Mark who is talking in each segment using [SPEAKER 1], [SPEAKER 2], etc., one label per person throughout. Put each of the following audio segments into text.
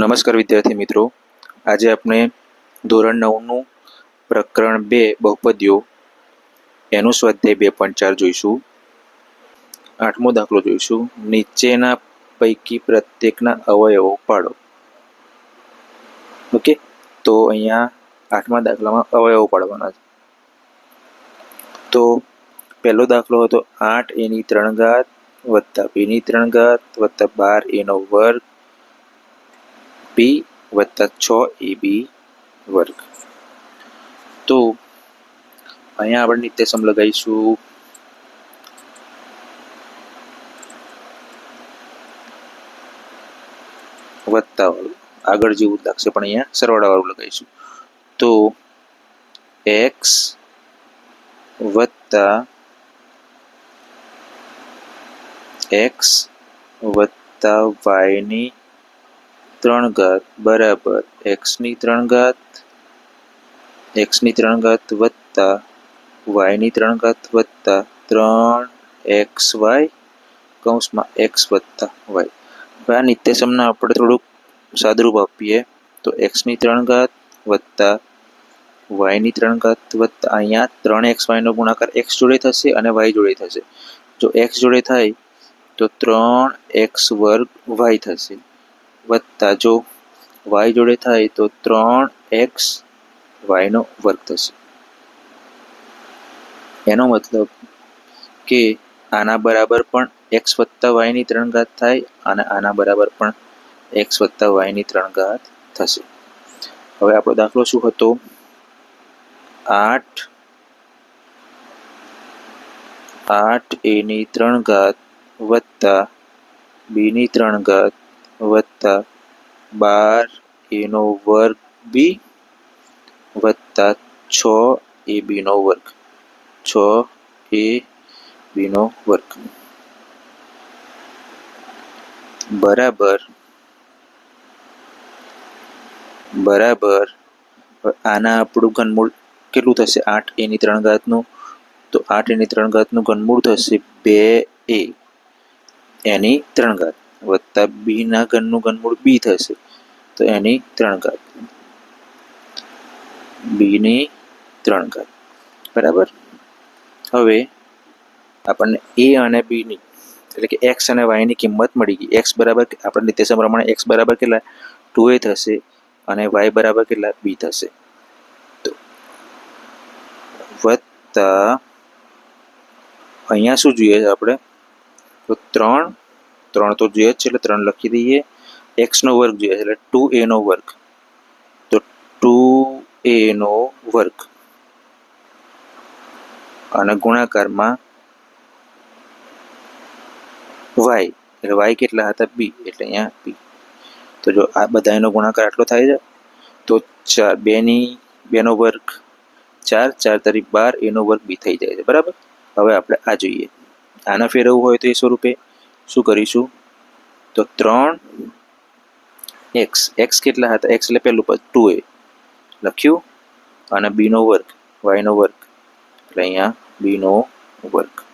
[SPEAKER 1] નમસ્કાર વિદ્યાર્થી મિત્રો. આજે આપણે ધોરણ નવનું પ્રકરણ બે બહુપદીઓ, એનું સ્વાધ્યાય બે પોઈન્ટ ચાર જોઈશું. આઠમો દાખલો જોઈશું. નીચેના પૈકી પ્રત્યેકના અવયવો પાડો. ઓકે તો અહીંયા આઠમા દાખલામાં અવયવો પાડવાના છે. તો પહેલો દાખલો હતો આઠ એની ત્રણ ઘાત વત્તા બીની ત્રણ ઘાત વત્તા બાર એનો વર્ગ બી વત્તા છ એ બી વર્ગ. તો અહીંયા આપણે નિત્યસમ લગાવીશું. વત્તા વાળું આગળ જેવું લાગશે પણ અહીંયા સરવાળા વાળું લગાવીશું. તો એક્સ વત્તા એક્સ વત્તા વાયની ત્રણ ઘાત બરાબર એક્સની ત્રણ ઘાત એક્સની ત્રણ ઘાત વત્તા વાયની ત્રણ ઘાત વત્તા ત્રણ એક્સ વાય કૌંસમાં એક્સ વત્તા વાય હવે આ નિત્યસમના આપણે થોડુંક સાદરૂપ આપીએ. તો એક્સની ત્રણ ઘાત વત્તા વાયની ત્રણ ઘાત વત્તા, અહીંયા ત્રણ એક્સ વાયનો ગુણાકાર એક્સ જોડે થશે અને વાય જોડે થશે. જો એક્સ જોડે થાય, તો ત્રણ એક્સ વર્ગ વાય થશે. વત્તા જો વાય જોડે થાય તો ત્રણ એક્સ વાયનો વર્ગ થશે. એનો મતલબ કે આના બરાબર પણ એક્સ વત્તા વાયની ત્રણ ઘાત થાય અને આના બરાબર પણ એક્સ વત્તા વાયની ત્રણ ઘાત થશે. હવે આપણો દાખલો શું હતો? આઠ આઠ એની ત્રણ ઘાત વત્તા બીની ત્રણ ઘાત વત્તા બાર એનો વર્ગ બી વત્તા છ એ બીનો વર્ગ. છ એ બીનો વર્ગ. બરાબર. બરાબર. આના આપણું ઘનમૂળ કેટલું થશે? આઠ એની ત્રણ ઘાતનું. તો આઠ એની ત્રણ ઘાતનું ઘનમૂળ થશે બે એ. એની ત્રણ ઘાત. વત્તા બીના ઘનનું ઘનમૂળ બી થશે. તો એની ત્રણ ઘાત. બીની ત્રણ ઘાત. બરાબર? હવે આપણને એ અને બીની, એટલે કે એક્સ અને વાયની કિંમત મળી ગઈ. એક્સ બરાબર આપણે નિર્દેશન પ્રમાણે એક્સ બરાબર કેટલા? ટુ એ થશે અને વાય બરાબર કેટલા? બી થશે. તો વત્તા, અહીંયા શું જોઈએ છે આપણે? તો ત્રણ ત્રણ તો જોઈએ જ છે, એટલે ત્રણ લખી દઈએ. એક્સનો વર્ગ જોઈએ છે, એટલે ટુ એનો વર્ગ. તો ટુ એનો વર્ગ. અને ગુણાકારમાં વાય એટલે વાય કેટલા હતા? બી એટલે અહીંયા બી તો જો આ બધા એનો ગુણાકાર આટલો થાય છે, તો ચાર બેની બેનો વર્ગ ચાર ચાર તારીખ બાર એનો વર્ગ બી થઈ જાય છે. બરાબર? હવે આપણે આ જોઈએ. આને ફેરવવું હોય તો એ સ્વરૂપે શું કરીશું? તો ત્રણ એક્સ. એક્સ કેટલા હતા? એક્સ એટલે પહેલું પદ. Two A. લખ્યું. અને બીનો વર્ગ. વાયનો વર્ગ. એટલે અહીંયા બીનો વર્ગ.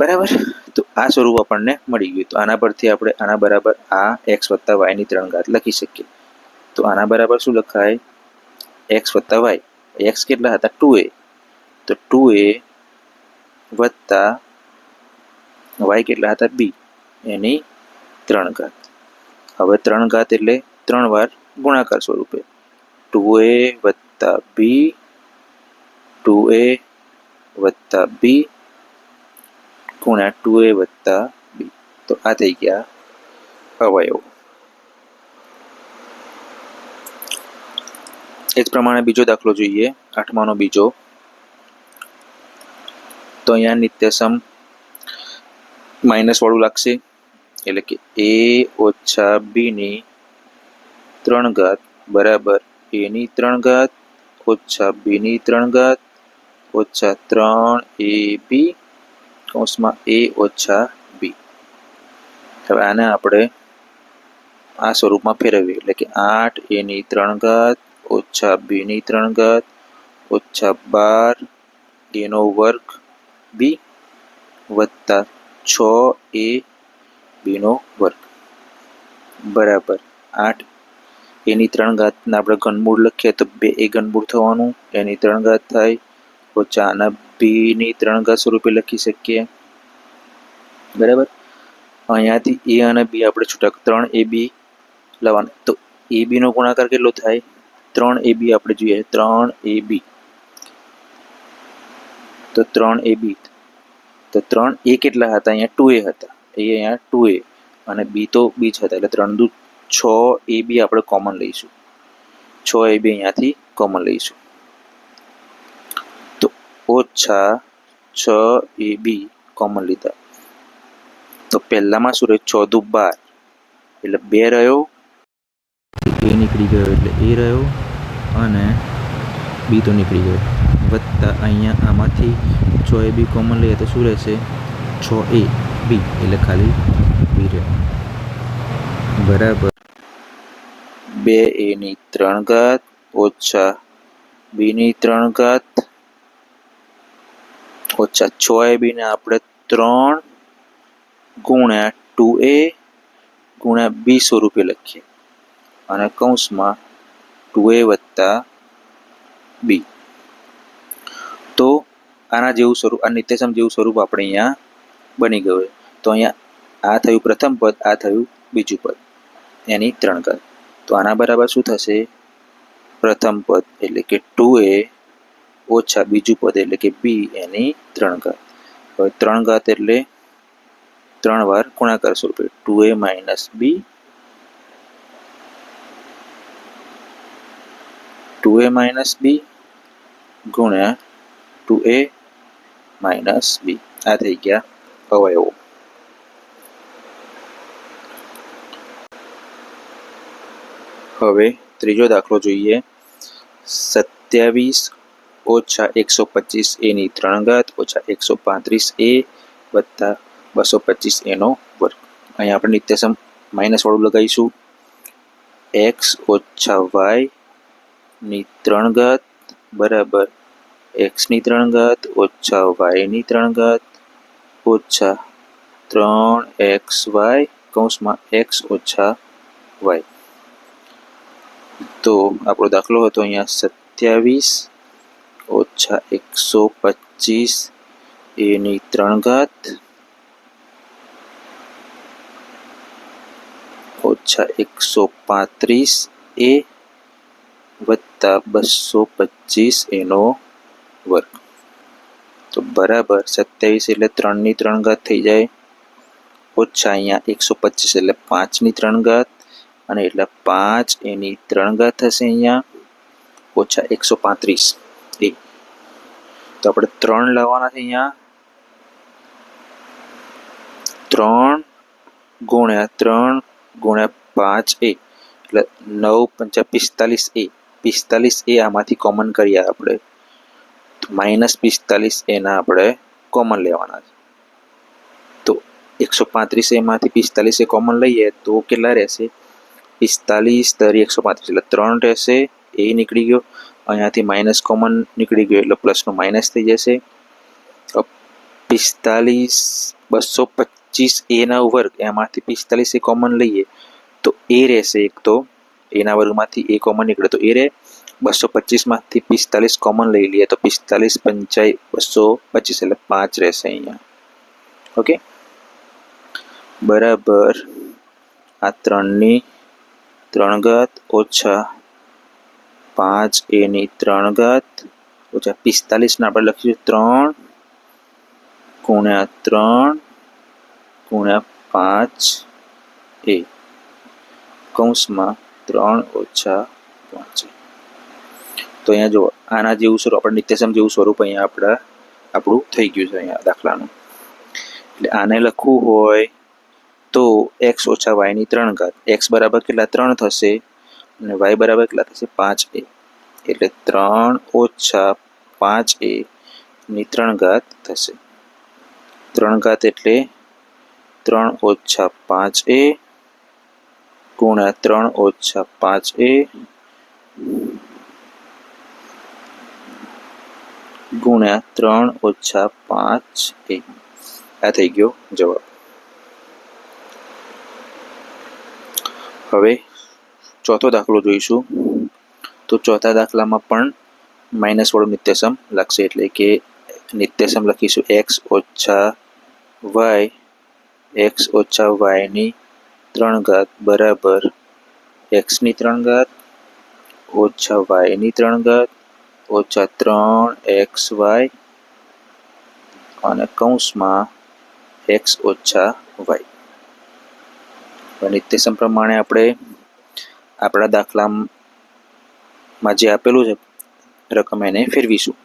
[SPEAKER 1] બરાબર? તો આ સ્વરૂપ આપણને મળી ગયું. તો આના પરથી આપણે આના બરાબર આ એક્સ વત્તા વાયની ત્રણ ઘાત લખી શકીએ. તો આના બરાબર શું લખાય? એક્સ વત્તા વાય. એક્સ કેટલા હતા? Two A. તો ટુ એ વત્તા વાય કેટલા હતા બી એની ત્રણ ઘાત. હવે ત્રણ ઘાત એટલે ત્રણ વાર ગુણાકાર સ્વરૂપે. ટુ એ વત્તા બી ટુ એ વત્તા બી ગુણ્યા ટુ એ વત્તા બી તો આ થઈ ગયા અવયવો. એ જ પ્રમાણે બીજો દાખલો જોઈએ. આઠમાનો બીજો. તો અહીંયા નિત્યસમ માઇનસ વાળું લાગશે. એટલે કે એ ઓછા બીની ત્રણ ઘાત બરાબર એની ત્રણ ઘાત ઓછા બીની ત્રણ ઘાત ઓછા ત્રણ એ બી કૌંસમાં એ ઓછા બી. હવે આને આપણે આ સ્વરૂપમાં ફેરવીએ. એટલે કે આઠ એની ત્રણ ઘાત ઓછા બીની ત્રણ ઘાત ઓછા બાર એનો વર્ગ બી વત્તા છ એ બીનો વર્ગ. બરાબર. આઠ. એની ત્રણ ઘાતના આપણે ઘનમૂળ લખીએ તો બે એ ઘનમૂળ થવાનું, એની ત્રણ ઘાત થાય ઓછા આના બીની ત્રણ ઘાત સ્વરૂપે લખી શકીએ. બરાબર? અહીંયાથી એ અને બી આપણે છૂટક ત્રણ એ બી લાવવાનું. તો એ બીનો ગુણાકાર કેટલો થાય? ત્રણ એ બી આપણે જોઈએ. ત્રણ એ બી. તો ત્રણ એ બી તો ત્રણ એ કેટલા હતા? અહીંયા ટુ એ હતા. એ અહીંયા ટુ એ અને બી તો બી જ હતા. એટલે ત્રણ દુ છ એ બી આપણે કોમન લઈશું. છ એ બી અહીંયાથી કોમન લઈશું. તો ઓછા છ એ બી કોમન લીધા. તો પહેલામાં શું રહ્યું? છ દુ બાર. એટલે બે રહ્યો. એ નીકળી ગયો એટલે એ રહ્યો અને બી તો નીકળી ગયો. વત્તા અહીંયા આમાંથી છ એ બી કોમન લઈએ તો શું રહેશે? છ એ બી, એટલે ખાલી બી રહ્યો બરાબર. બે એની ત્રણ ઘાત ઓછા બીની ત્રણ ઘાત ઓછા છ એ બીને આપણે ત્રણ ગુણ્યા ટુ એ ગુણ્યા બી સ્વરૂપે લખીએ. અને કૌંસમાં ટુ એ વત્તા બી. આના જેવું સ્વરૂપ, આ નિત્યસમ જેવું સ્વરૂપ આપણે અહીંયા બની ગયું તો અહીંયા આ થયું પ્રથમ પદ, આ થયું બીજું પદ, એની ત્રણ ઘાત તો આના બરાબર શું થશે? પ્રથમ પદ એટલે કે ટુ એ ઓછા બીજું પદ એટલે કે બી એની ત્રણ ઘાત હવે ત્રણ ઘાત એટલે ત્રણ વાર ગુણાકાર સ્વરૂપે two A minus B, two A minus B ગુણ્યા ટુ એ માઇનસ બી આ થઈ ગયા અવયવો હવે ત્રીજો દાખલો જોઈએ. સત્યાવીસ ઓછા એકસો પચીસ એની ત્રણ ઘાત ઓછા એકસો પાંત્રીસ એ વત્તા બસો પચીસ એનો વર્ગ. અહીંયા આપણે નિત્યસમ માઇનસ વાળું લગાવીશું. એક્સ ઓછા વાયની ત્રણગત બરાબર એક્સની ત્રણ ઘાત, ઓછા વાયની ત્રણ ઘાત, ઓછા ત્રણ એક્સ વાય, કૌંસમાં એક્સ ઓછા વાય. તો આપણો દાખલો હતો અહીંયા સત્યાવીસ, ઓછા એકસો પચીસ, એની ત્રણ ઘાત, ઓછા એકસો પાંત્રીસ, એ વત્તા બસો પચીસ, એનો વર્ગ તો બરાબર સત્યાવીસ એટલે ત્રણની ત્રણ ઘાત થઈ જાય. ઓછા અહીંયા એકસો પચીસ એટલે પાંચની ત્રણ ઘાત અને એટલે પાંચ એની ત્રણ ઘાત થશે અહીંયા. ઓછા એકસો પાંત્રીસ. એ. તો આપણે ત્રણ લાવવાના છે અહીંયા. ત્રણ ગુણ્યા ત્રણ ગુણ્યા પાંચ એ. એટલે નવ પંચા પિસ્તાલીસ એ. પિસ્તાલીસ એ આમાંથી કોમન કરીએ આપણે. માઇનસ પિસ્તાલીસ એના આપણે કોમન લેવાના છે. તો એકસો પાંત્રીસ એમાંથી પિસ્તાલીસ એ કોમન લઈએ તો કેટલા રહેશે? પિસ્તાલીસ તરી એકસો પાંત્રીસ, એટલે ત્રણ રહેશે, એ નીકળી ગયો. અહીંયાથી માઇનસ કોમન નીકળી ગયો, એટલે પ્લસનો માઇનસ થઈ જશે. પિસ્તાલીસ બસો પચીસ એના વર્ગ એમાંથી પિસ્તાલીસ એ કોમન લઈએ, તો એ રહેશે એક તો, એના વર્ગમાંથી એ કોમન નીકળે, તો એ રહે. બસો પચીસમાંથી પિસ્તાલીસ કોમન લઈ લઈએ તો પિસ્તાલીસ પંચાઈ બસો પચીસ એટલે પાંચ રહેશે અહીંયા. ઓકે? બરાબર. આ ત્રણની ત્રણ ઘાત ઓછા પાંચ એની ત્રણ ઘાત ઓછા પિસ્તાલીસને આપણે લખીશું ત્રણ ગુણ્યા ત્રણ ગુણ્યા પાંચ એ. કૌંસમાં ત્રણ ઓછા પાંચ તો અહીંયા જો આના જેવું સ્વરૂપ, આપણે નિત્યસમ જેવું સ્વરૂપ અહીંયા આપણા, આપણું થઈ ગયું છે અહીંયા દાખલાનું. એટલે આને લખવું હોય તો એક્સ ઓછા વાયની ત્રણ ઘાત. એક્સ બરાબર કેટલા? ત્રણ થશે. અને વાય બરાબર કેટલા થશે? પાંચ એ. એટલે ત્રણ ઓછા પાંચ એ ની ત્રણ ઘાત થશે. ત્રણ ઘાત એટલે ત્રણ ઓછા પાંચ એ ગુણ્યા ત્રણ ઓછા પાંચ એ ગુણ્યા ત્રણ ઓછા પાંચ એ આ થઈ ગયો જવાબ. હવે ચોથો દાખલો જોઈશું. તો ચોથા દાખલામાં પણ માઇનસ વાળું નિત્યસમ લાગશે એટલે કે નિત્યસમ લખીશું એક્સ ઓછા વાય એક્સ ઓછા વાયની ત્રણ ઘાત બરાબર એક્સની ત્રણ ઘાત ઓછા વાયની ત્રણ ઘાત ઓછા ત્રણ એક્સ વાય અને કૌંસમાં એક્સ ઓછા વાય. નિત્યસમ પ્રમાણે આપણે આપણા દાખલામાં જે આપેલું છે, રકમ એને ફેરવીશું.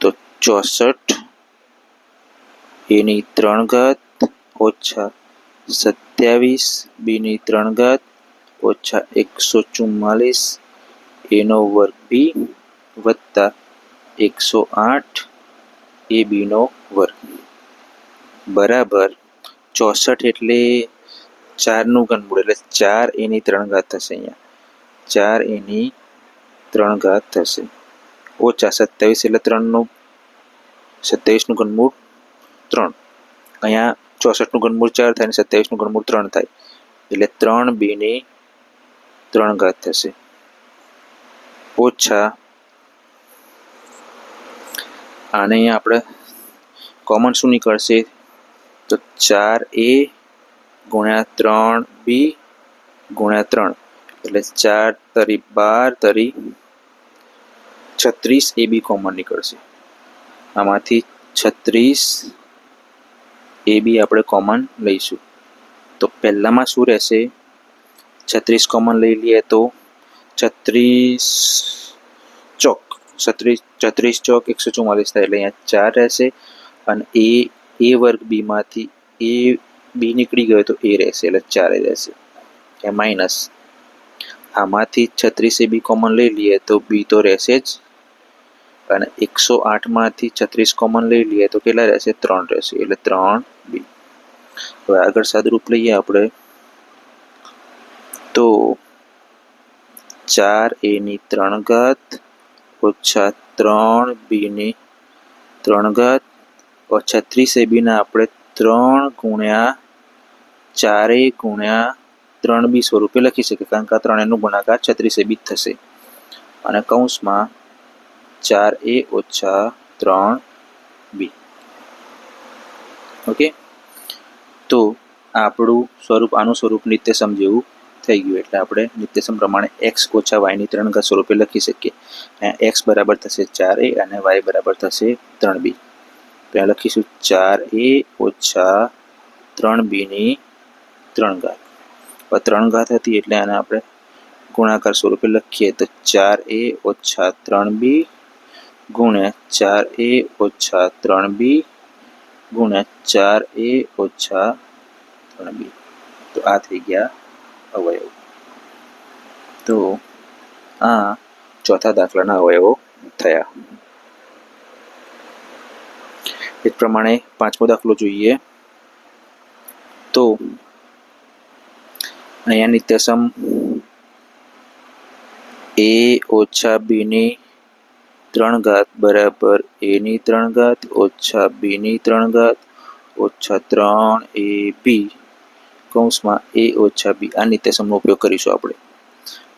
[SPEAKER 1] તો ચોસઠ એની ત્રણ ઘાત ઓછા સત્યાવીસ બીની ત્રણ ઘાત ઓછા એકસો ચુમ્માલીસ એનો વર્ગ બી વત્તા એકસો આઠ એ બીનો વર્ગ. બરાબર ચોસઠ એટલે ચારનું ઘનમૂળ એટલે ચાર એની ત્રણ ઘાત થશે અહીંયા. ચાર એની ત્રણ ઘાત થશે. ઓછા સત્યાવીસ એટલે ત્રણનું, સત્યાવીસનું ઘનમૂળ ત્રણ. અહીંયા ચોસઠનું ઘનમૂળ ચાર થાય અને સત્યાવીસનું ઘનમૂળ ત્રણ થાય. એટલે ત્રણ બીની ત્રણ ઘાત થશે. ઓછા આને અહીંયા આપણે કોમન શું નીકળશે? તો ચાર એ ગુણ્યા ત્રણ બી ગુણ્યા ત્રણ. એટલે ચાર તરી બાર તરી છત્રીસ એ બી કોમન નીકળશે. આમાંથી છત્રીસ એ બી આપણે કોમન લઈશું. તો પહેલામાં શું રહેશે? છત્રીસ કોમન લઈ લઈએ તો છત્રીસ ચોક છત્રીસ છત્રીસ ચોક, એકસો ચુમ્માલીસ થાય એટલે અહીંયા ચાર રહેશે. અને એ એ વર્ગ બીમાંથી, એ બી નીકળી ગયો તો એ રહેશે એટલે ચારે રહેશે. એ માઇનસ આમાંથી છત્રીસ એ બી કોમન લઈ લઈએ તો બી તો રહેશે જ. અને એકસો આઠમાંથી છત્રીસ કોમન લઈ લઈએ તો કેટલા રહેશે? ત્રણ રહેશે એટલે ત્રણ બી હવે આગળ સાદરૂપ લઈએ આપણે. તો ચાર એની ત્રણ ઘાત ઓછા ત્રણ બીને ત્રણ ઘાત, ઓછા ત્રીસ એ બીના આપણે ત્રણ ગુણ્યા ચારે ગુણ્યા ત્રણ બી સ્વરૂપે લખી શકીએ, કારણ કે આ ત્રણ એનું ગુણાકાર છત્રીસ એબી થશે. અને કૌંસમાં ચાર એ ઓછા ત્રણ બી. ઓકે? તો આપણું સ્વરૂપ, આનું સ્વરૂપ નિત્ય જેવું થઈ ગયું. એટલે આપણે નિત્યસમ પ્રમાણે એક્સ ઓછા વાયની ત્રણ ઘાત સ્વરૂપે લખી શકીએ. એક્સ બરાબર થશે ચાર એ અને વાય બરાબર થશે ત્રણ બી. ત્યાં લખીશું ચાર એ ઓછા ત્રણ બીની ત્રણ ઘાત. ત્રણ ઘાત હતી એટલે આને આપણે ગુણાકાર સ્વરૂપે લખીએ તો ચાર એ ઓછા ત્રણ બી ગુણ્યા ચાર એ ઓછા ત્રણ બી ગુણ્યા ચાર એ ઓછા ત્રણ બી. તો આ થઈ ગયા અવયવ તો આ ચોથા દાખલાના અવયવો થયા એ પ્રમાણે પાંચમો દાખલો જોઈએ તો અહીંયા નિત્યસમ એ ઓછા બીની ત્રણ ઘાત બરાબર એની ત્રણ ઘાત ઓછા બીની ત્રણ ઘાત ઓછા ત્રણ એ બી કૌંસમાં એ ઓછા બી, આ નિત્યસમનો ઉપયોગ કરીશું આપણે.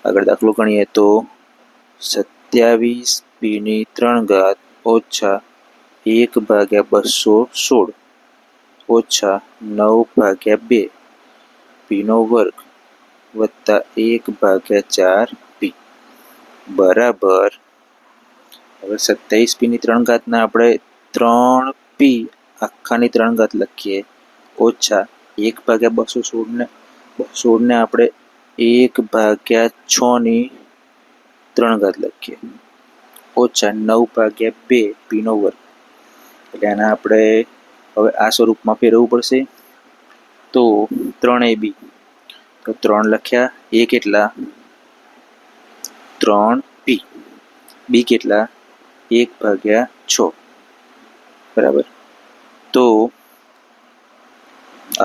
[SPEAKER 1] આગળ દાખલો ગણીએ તો સત્યાવીસ બીની ત્રણ ઘાત ઓછા એક ભાગ્યા બસો સોળ ઓછા નવ ભાગ્યા બે પીનો વર્ગ વત્તા એક ભાગ્યા ચાર પી બરાબર. હવે સત્યાવીસ પીની ત્રણ ઘાતના આપણે ત્રણ પી આખાની ત્રણ ઘાત લખીએ. ઓછા એક ભાગ્યા બસો સોળને સોળને આપણે એક ભાગ્યા છની ત્રણ ઘાત લખીએ. ઓછા નવ ભાગ્યા બે પીનો વર્ગ. એટલે આના આપણે હવે આ સ્વરૂપમાં ફેરવવું પડશે. તો ત્રણ એ બી. તો ત્રણ લખ્યા, એ કેટલા? ત્રણ પી. બી કેટલા? એક ભાગ્યા છ. બરાબર. તો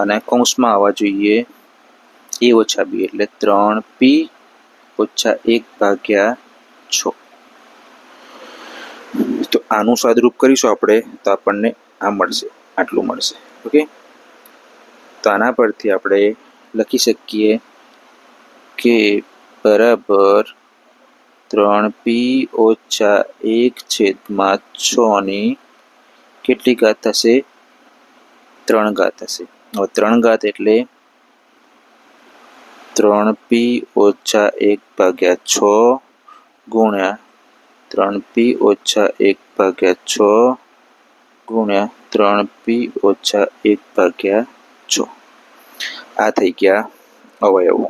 [SPEAKER 1] અને કૌંસમાં આવવા જોઈએ. એ ઓછા બી એટલે ત્રણ પી ઓછા એક ભાગ્યા છ. તો આનું સ્વાદરૂપ કરીશું આપણે, તો આપણને આ મળશે, આટલું મળશે, ઓકે? તો આના પરથી આપણે લખી શકીએ કે બરાબર ત્રણ પી ઓછા એક છેદમાં છની કેટલી ઘાત થશે ત્રણ ઘાત થશે ત્રણ ઘાત એટલે ત્રણ પી ઓછા એક ભાગ્યા છ ગુણ્યા ત્રણ પી ઓછા એક ભાગ્યા છ ગુણ્યા ત્રણ પી ઓછા એક ભાગ્યા છ. આ થઈ ગયા અવયવો.